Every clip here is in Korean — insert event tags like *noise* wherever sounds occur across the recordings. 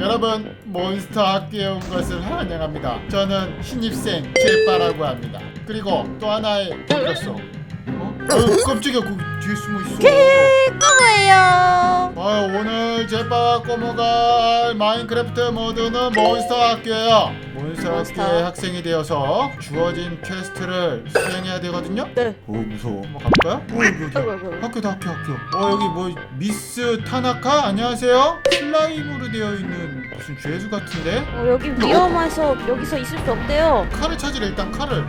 여러분 몬스터 학교에 온 것을 환영합니다. 저는 신입생 제빠라고 합니다. 그리고 또 하나의. 어? 어 깜짝이야 뒤에 숨어 있어. 꼬모예요. 아 오늘 제빠와 꼬모가 할 마인크래프트 모드는 몬스터 학교예요. 몬스터 몬스터. 학교의 학생이 되어서 주어진 퀘스트를 수행해야 되거든요. 네. 오 무서워. 한번 가볼까요? 오? 아이고, 아이고. 학교다 학교 학교. 어 여기 뭐 미스 타나카 안녕하세요. 슬라임으로 되어 있는 무슨 죄수 같은데 어, 여기 위험해서 여기서 있을 수 없대요. 칼을 찾으래 일단 칼을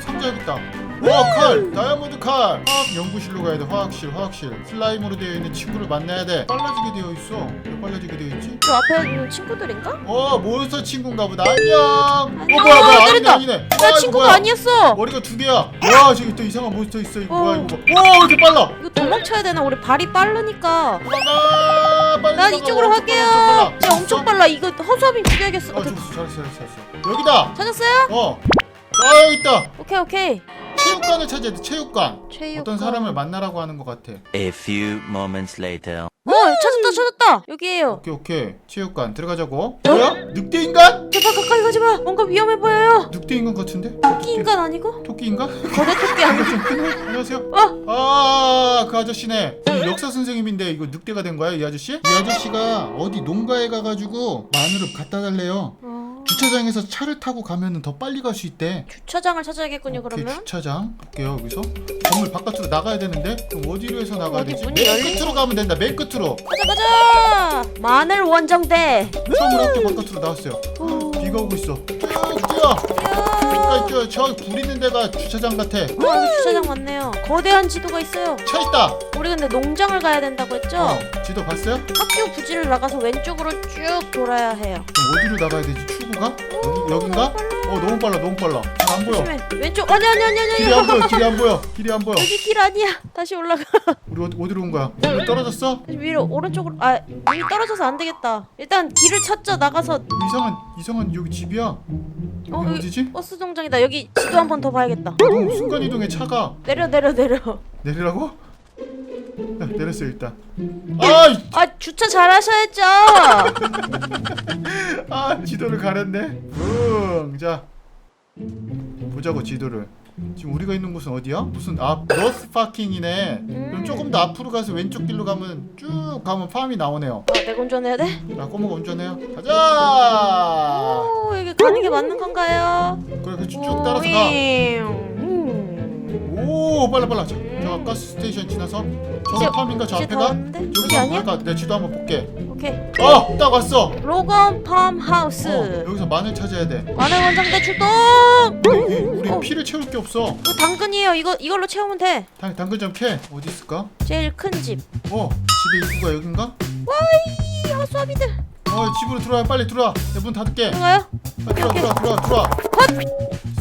상자 여기 있다. 와 칼! 다이아몬드 칼! 화학 연구실로 가야 돼 화학실 화학실 슬라임으로 되어 있는 친구를 만나야 돼 빨라지게 되어 있어 왜 빨라지게 되어 있지? 저 앞에 있는 친구들인가? 어 몬스터 친구인가 보다 안녕 어. 뭐야 뭐야 어, 아니네 때렸다. 아니네 나 아, 이거 친구가 뭐야? 아니었어. 머리가 두 개야 와 저기 또 이상한 몬스터 있어 이거 어. 뭐야 이거 봐. 와 이렇게 빨라 이거 도망쳐야 되나? 우리 발이 빠르니까. 도망가 빨리 난 도망가. 이쪽으로 엄청 갈게요. 빨라, 진짜 엄청 빨라. 이거 허수아비 죽여야겠어. 어 어, 저- 죽었어 잘했어 잘했어 잘했어 여기다 찾았어요? 어. 아 여기 있다. 오케이 오케이. 체육관을 찾아야 돼. 체육관. 최유. 어떤 사람을 만나라고 하는 것 같아. A few moments later. 어 찾았다 찾았다. 여기에요. 오케이 오케이. 체육관 들어가자고. 뭐야? 늑대 인간? 제발 가까이 가지 마. 뭔가 위험해 보여요. 늑대 인간 같은데? 토끼 인간 아니고? 토끼 인간? 거대 토끼 아니고? 좀. 안녕하세요. 어? 아, 그 아저씨네. 이 역사 선생님인데 이거 늑대가 된 거야, 이 아저씨? 이 아저씨가 어디 농가에 가가지고 마늘을 갖다 달래요. 어, 주차장에서 차를 타고 가면은 더 빨리 갈 수 있대. 주차장을 찾아야겠군요 오케이, 그러면. 주차장 볼게요 여기서 건물 바깥으로 나가야 되는데 그럼 어디로 해서 나가야 어디 되지? 문이 맨 열리- 끝으로 가면 된다 맨 끝으로 가자 가자. 마늘 원정대. 처음으로 학교 바깥으로 나왔어요 오. 비가 오고 있어 쭉 뛰어 이야. 그러니까 저불 있는 데가 주차장 같아 어, 여기 주차장 맞네요. 거대한 지도가 있어요. 차 있다 우리 근데 농장을 가야 된다고 했죠? 어, 지도 봤어요? 학교 부지를 나가서 왼쪽으로 쭉 돌아야 해요. 그럼 어디로 나가야 되지 출구가? 여기, 여긴가? 어 너무 빨라 너무 빨라 안 보여 조심해. 왼쪽. 아니 아니 아니 아니. 길이 안 보여 길이 안 보여 길이 안 보여 여기 길 아니야. 다시 올라가. *laughs* 우리 어디, 어디로 온 거야? 여기 떨어졌어? 다시 위로 오른쪽으로. 아 여기 떨어져서 안 되겠다. 일단 길을 찾자 나가서. 이상한 이상한 여기 집이야 어 여기 여기 어디지? 버스 정장이다. 여기 지도 한 번 더 봐야겠다. 너무 순간이동에 차가 내려 내려 내려. 내리라고? 야, 내렸어 일단. 아, 이- 아 주차 잘하셔야죠. *laughs* 아 지도를 가렸네. 응, 자 보자고 지도를. 지금 우리가 있는 곳은 어디야? 무슨 아 노스 파킹이네. 그럼 음. 조금 더 앞으로 가서 왼쪽 길로 가면 쭉 가면 팜이 나오네요. 아, 내가 운전해야 돼? 자 꼬모가 운전해요. 가자. 오 여기 가는 게 맞는 건가요? 그래 그쭉 따라서 가. 음. 오 빨라 빨라. 저, 저 가스 스테이션 지나서 이제- 팜인가 저 앞에가? 여기 여기서 아니야? 아까 내 지도 한번 볼게. 오케이. 어, 딱 왔어. 로건 팜 하우스. 어, 여기서 마늘 찾아야 돼. 마늘 원정대 출동. 여기 우리 어. 피를 채울 게 없어. 이거 당근이에요. 이거 이걸로 채우면 돼. 당, 당근 좀 캐. 어디 있을까? 제일 큰 집. 어, 집에 입구가 여긴가? 이 허수아비들 어, 집으로 들어와. 빨리 들어와. 내 문 닫을게. 들어가요? 빨리 들어와, 들어와, 들어와, 들어와.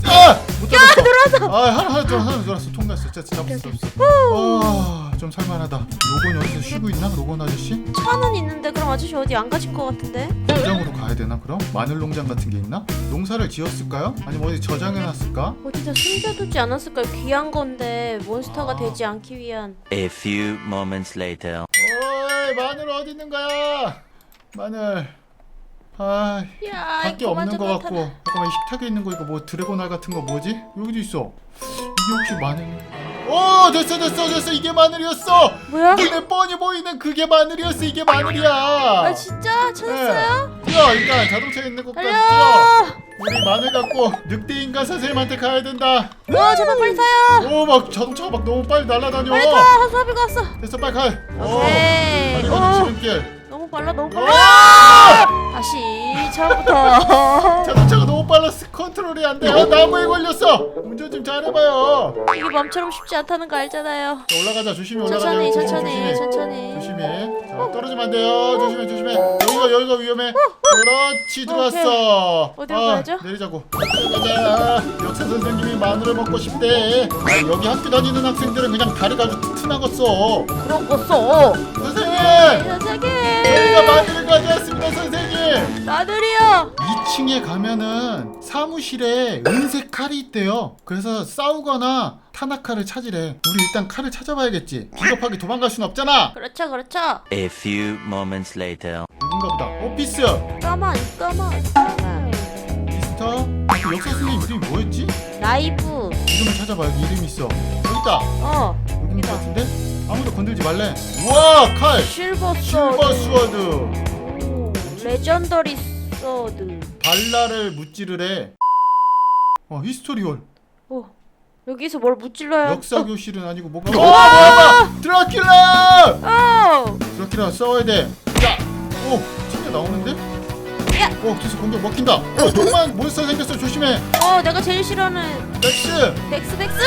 헛. 아, 못 잡았어. 들어왔어. 아, 하나, 하나 들어, 하나 들어왔어. 통과했어. 진짜 잡았어, 잡았어. 아, 좀 살만하다. 로건이 어디서 쉬고 있나? 로건 아저씨? 차는 있는데 그럼 아저씨 어디 안 가실 것 같은데? 농장으로 가야 되나? 그럼 마늘 농장 같은 게 있나? 농사를 지었을까요? 아니면 어디 저장해 놨을까? 어디다 숨겨두지 않았을까요? 귀한 건데 몬스터가 아. 되지 않기 위한. A few moments later. 어이, 마늘 어디 있는 거야? 마늘. 아, 야, 밖에 이거 없는 거 완전 같고 잠깐만 이 식탁에 있는 거 이거 뭐 드래곤알 같은 거 뭐지? 여기도 있어 이게 혹시 마늘? 오 됐어 됐어 됐어 이게 마늘이었어 뭐야? 눈에 뻔히 보이는 그게 마늘이었어 이게 마늘이야 아 진짜 찾았어요? 뛰어 일단 자동차에 있는 것까지 뛰어 달려! 우리 마늘 갖고 늑대인간 선생님한테 가야 된다 어 제발 빨리 타요! 오 막 자동차가 막 너무 빨리 날아다녀 빨리 타! 허수아비가 왔어! 됐어 빨리 가 오케이. 다리 오. 건너 지름길 너무 빨라 너무 오! 빨라! 다시 처음부터. 자동차가 *laughs* 너무 빨라서 컨트롤이 안돼 어, 나무에 걸렸어 운전 좀 잘해봐요. 이게 맘처럼 쉽지 않다는 거 알잖아요. 자, 올라가자. 조심히 올라가자. 천천히 조심, 천천히 조심히. 천천히. 조심해 자, 떨어지면 안 돼요. 조심해 조심해. 여기가 여기가 위험해. 그렇지 들어왔어. 어디로 아, 가야죠? 내리자고. 가자. 역사 선생님이 마늘을 먹고 싶대. 아, 여기 학교 다니는 학생들은 그냥 다리가 아주 튼튼하겠어. 그런 거 써! 선생님 선생님! 저희가 마늘을 가져왔습니다 없나 선생님? 마늘이요 2층에 가면은 사무실에 은색 칼이 있대요. 그래서 싸우거나 타나카를 찾으래. 우리 일단 칼을 찾아봐야겠지. 비겁하게 도망갈 순 없잖아. 그렇죠 그렇죠 A few moments later. 여긴가 보다. 오피스. 까만 까만 까만 미스터. 그 역사 선생님 이름이 뭐였지? 라이브 이름을 찾아봐. 여기 이름 있어. 여기 있다. 어 여긴 것 여기다. 같은데? 아무도 건들지 말래. 우와 칼. 실버 실버 스워드. 오, 레전더리 소드 발라를 무찌르래. 어 히스토리올. 오 여기서 뭘 무찔러야 역사 교실은 아니고 뭐가? 어 뭐야 뭐야. 드라큘라. 어 드라큘라 싸워야 돼. 자, 오 진짜 나오는데? 야! 오 계속 공격 먹힌다. 어 동만 몬스터 생겼어 조심해. 어, 내가 제일 싫어하는 렉스. 덱스 덱스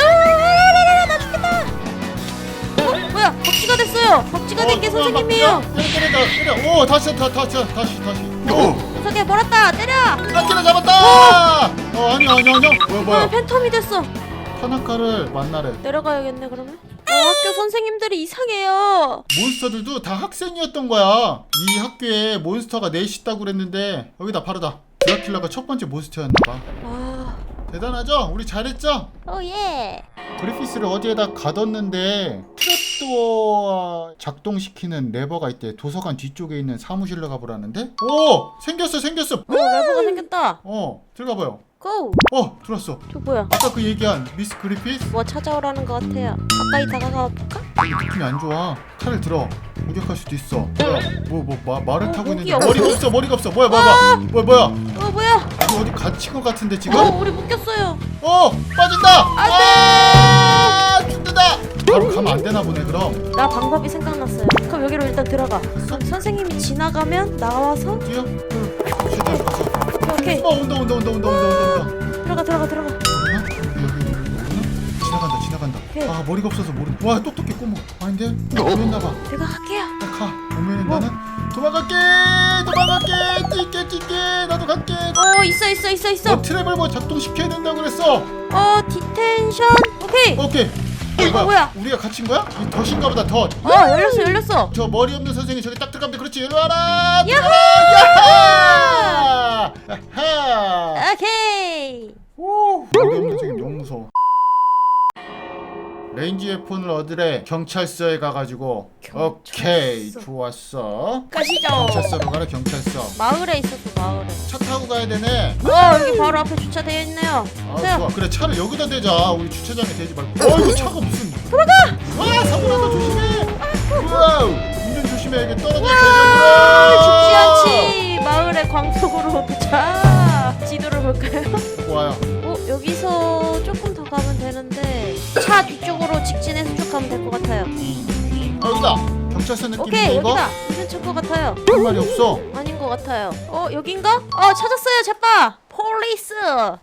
박쥐가 됐어요 박쥐가 된게 어, 선생님이에요 막 때려 때려 때려. 오 다시 다 다시 다시 다시. 오 무섭게 몰았다 때려 드라큘라 잡았다. 어 아니야 아니야 아니야. 뭐야 어 뭐야. 팬텀이 됐어 타나카를 만나래. 내려가야겠네 그러면 어 학교 선생님들이 이상해요 몬스터들도 다 학생이었던 거야. 이 학교에 몬스터가 넷이 있다고 그랬는데 여기다 바로다. 드라큘라가 첫 번째 몬스터였나 봐. 아 대단하죠? 우리 잘했죠? 오 예 그리피스를 어디에다 가뒀는데 트랩도어 작동시키는 레버가 있대. 도서관 뒤쪽에 있는 사무실로 가보라는데? 오! 생겼어 생겼어! 어 레버가 생겼다 어 들어가봐요. 고! 어 들어왔어. 저 뭐야 아까 그 얘기한 미스 그리피스? 뭐 찾아오라는 것 같아요 가까이 다가가 볼까? 느낌이 안 좋아. 칼을 들어. 공격할 수도 있어. 뭐야? 뭐, 뭐, 마, 말을 어, 타고 있는데 목이 머리가 없어, 머리가 없어. 뭐야, 뭐야, 뭐야, 뭐야, 뭐야. 어 뭐야 우리 어디 갇힌 것 같은데 지금? 어 우리 묶였어요 어, 빠진다. 안 아, 죽는다. 바로 가면 안 되나 보네 그럼. 나 방법이 생각났어요 그럼 여기로 일단 들어가 선, 선생님이 지나가면 나와서 뛰어. 응. 갑시다, 가자. 오케이 어, 온다, 온다, 온다, 온다, 온다, 온다. 들어가 들어가 들어가 어? 여기, 여기, 여기. 지나간다, 지나간다. 오케이. 아, 머리가 없어서 모르. 와, 똑똑해 꼬모. 아닌데? 보였나 봐. 내가 할게요 나 가. 보면은 나는 도망갈게, 도망갈게, 뛸게, 뛸게. 나도 갈게. 어 있어 있어 있어 있어 어, 트랩을 뭐 작동시켜야 된다고 그랬어. 어 디텐션 오케이 오케이. 어, 뭐야? 우리가 갇힌 거야? 이 덫인가 보다 덫. 어 열렸어 열렸어 저 머리 없는 선생이 저기 딱 들어가면 돼. 그렇지. 일로 와라. 야하! 야하! 오케이 오, 머리 없는 선생님 너무 무서워. 레인지 웨폰을 얻으래. 경찰서에 가가지고. 오케이 좋았어. 가시죠. 경찰서로 가라 경찰서. 마을에 있었어 마을에. 차 타고 가야 되네. 어 여기 바로 앞에 주차되어 있네요. 아 세요 좋아. 그래 차를 여기다 대자. 우리 주차장에 대지 말고. 어? 이거 차가 무슨. 돌아가! 와 사고 난다 조심해. 와우 운전 조심해. 이게 떨어져 아, 죽지 않지. 마을의 광석으로. 도착 지도를 볼까요? 와요. 어 여기서 조금 더 가면 되는데 차 뒤쪽으로 직진해서 쭉 가면 될 것 같아요. 아 여기다. 경찰서 느낌인데 오케이 이거 여기다. 괜찮을 것 같아요? 할 말이 없어. 아닌 것 같아요. 어 여긴가? 어 찾았어요 제빠! 폴리스!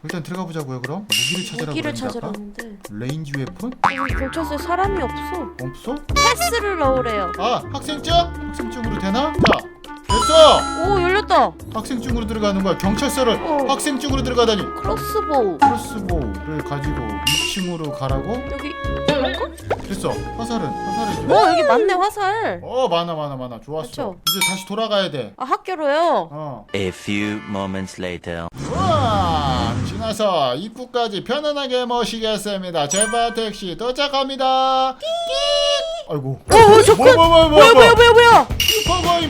일단 들어가 보자고요 그럼. 무기를 찾으라고 무기를 그랬는데 아까? 찾으라는데. 레인지 웨폰? 여기 경찰서에 사람이 없어. 없어? 패스를 넣으래요. 아 학생증 학생증으로 되나? 자 됐어! 오 열렸다. 학생증으로 들어가는 거야. 경찰서를 어. 학생증으로 들어가다니. 크로스보우. 크로스보우를 가지고 2층으로 가라고? 여기 이런가? 됐어. 화살은 화살을 좀어 여기 맞네 화살. 어 많아 많아 많아. 좋았어. 그쵸? 이제 다시 돌아가야 돼. 아 학교로요? 어. A few moments later. 우와 지나서 입구까지 편안하게 모시겠습니다. 제바 택시 도착합니다. 아이고. 어 뭐야 잠깐 뭐야 뭐야 뭐야 뭐야? 뭐야 뭐야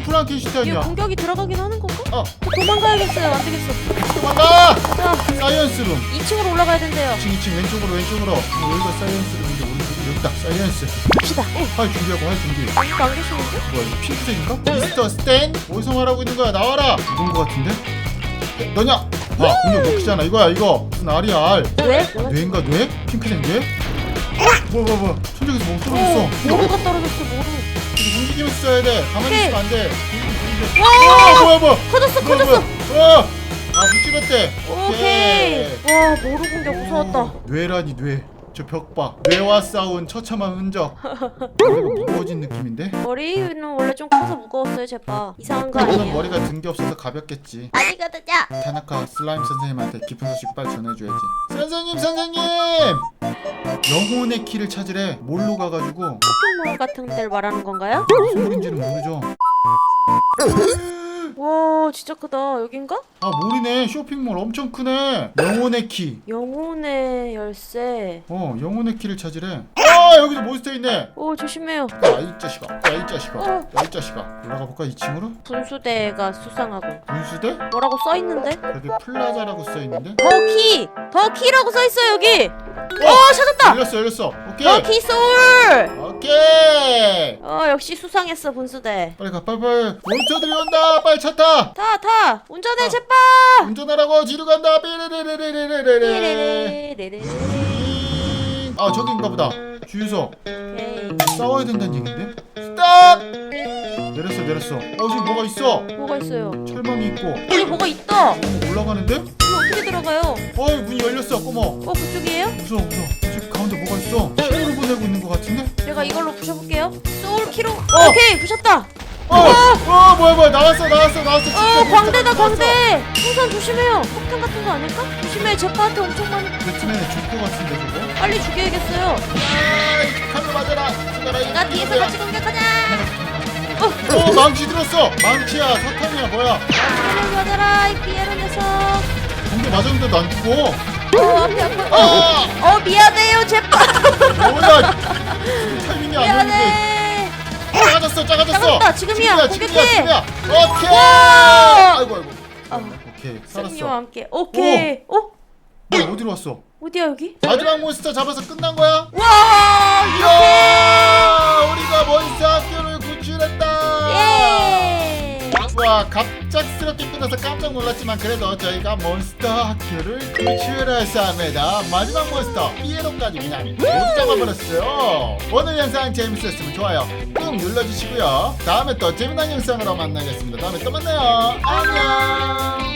프랑켄슈타인이야 공격이 들어가긴 하는 건가? 어. 도망가야겠어요. 안 되겠어. 도망가! 자. 사이언스룸. 2층으로 올라가야 된대요. 2층 2층 왼쪽으로 왼쪽으로. 어, 여기가 사이언스룸인데 오른쪽이 여기다. 사이언스. 갑시다. 어활 준비하고 활 준비. 이거 안 계시는데? 뭐야 이거 핑크색인가? 미스터 스탠? 어디서 말하고 있는 거야? 나와라! 이건 거 같은데? 에, 너냐? 봐 공격 먹히잖아. 이거야 이거. 무슨 알이야 알. 왜? 뇌인가 뇌? 핑크색 뇌? 뭐야 뭐야 뭐야 천장에서 뭐 떨어졌어? 어 모루가 떨어졌어 이거 움직이면서 써야 돼. 가만히. 있으면 안돼. 와! 뭐야 뭐야 커졌어 뭐야 커졌어. 뭐야. 어! 아 무찌렀대. 오케이. 와 공격 무서웠다. 오, 뇌라니 뇌. 저 벽 봐. 뇌와 싸운 처참한 흔적. 머리가 무거워진 느낌인데? 머리는 원래 좀 커서 무거웠어요 제빠 이상한 거 아니에요 머리가 든 게 없어서 가볍겠지. 아니거든요 타나카 슬라임 선생님한테 깊은 소식 빨리 전해줘야지. 선생님 선생님! 영혼의 키를 찾으래. 몰로 가가지고 쇼핑몰 같은 데를 말하는 건가요? 무슨 소린지는 모르죠. 와 진짜 크다 여긴가? 아 몰이네 쇼핑몰 엄청 크네 영혼의 키 영혼의 열쇠 어, 영혼의 키를 찾으래. 아, 여기도 몬스터 있네. 오 조심해요 야, 이 자식아. 야, 이 자식아. 어. 야, 이 자식아. 올라가 볼까? 2층으로? 분수대가 수상하군 분수대? 뭐라고 써있는데? 여기 플라자라고 써 있는데. 더키! 더키라고 써있어 여기 어 찾았다! 열렸어, 열렸어. 오케이. 더키 소울! 오케이. 어 역시 수상했어 분수대. 빨리 가, 빨리 빨리. 운전들이 온다. 빨리 차 타. 타 타. 운전해 아. 제발. 운전하라고 지루 간다. 아 저기인가 보다. 주유소. 싸워야 된다는 얘긴데? 스탑. 내렸어 내렸어. 어 지금 뭐가 있어? 뭐가 있어요? 철망이 있고. 여기 뭐가 있다. 어, 올라가는데? 이거 어떻게 들어가요? 어문 열렸어. 꼬마. 어 그쪽이에요? 무서워 어! 오케이 부셨다. 어! 어. 뭐야 뭐야. 나왔어 나왔어 나왔어. 진짜 어 광대다 나왔어. 광대. 풍선 조심해요. 폭탄 같은 거 아닐까? 조심해. 제파한테 엄청 많이 배트맨에 줄것 같은데 저거? 빨리 죽여야겠어요. 아이 칼로 맞아라. 죽어라 이 뒤에서? 같이 공격하자. 어 망치 들었어. 망치야 사탕이야 뭐야? 피에로 맞아라 이 피에로 녀석 공대 맞았는데도 안 죽어. 어 앞에 앞에 어, 아! 어 미안해요 제파. 뭐야. 타이밍이 안 좋은데 미안해 작아졌어 작아졌어. 작았다, 지금이야, 지금이야. 지금이야 오케이. 와! 아이고 아이고. 아, 오케이 살았어. 함께. 오케이. 어? 뭐야 어디로 왔어? 어디야 여기? 마지막 몬스터 잡아서 끝난 거야? 와! 이야 예! 와 갑작스럽게 끝나서 깜짝 놀랐지만 그래도 저희가 몬스터 학교를 구출했습니다 마지막 몬스터 피에로까지 그냥 모두 잡아버렸어요. 오늘 영상 재밌었으면 좋아요 꾹 눌러주시고요. 다음에 또 재미난 영상으로 만나겠습니다. 다음에 또 만나요. 안녕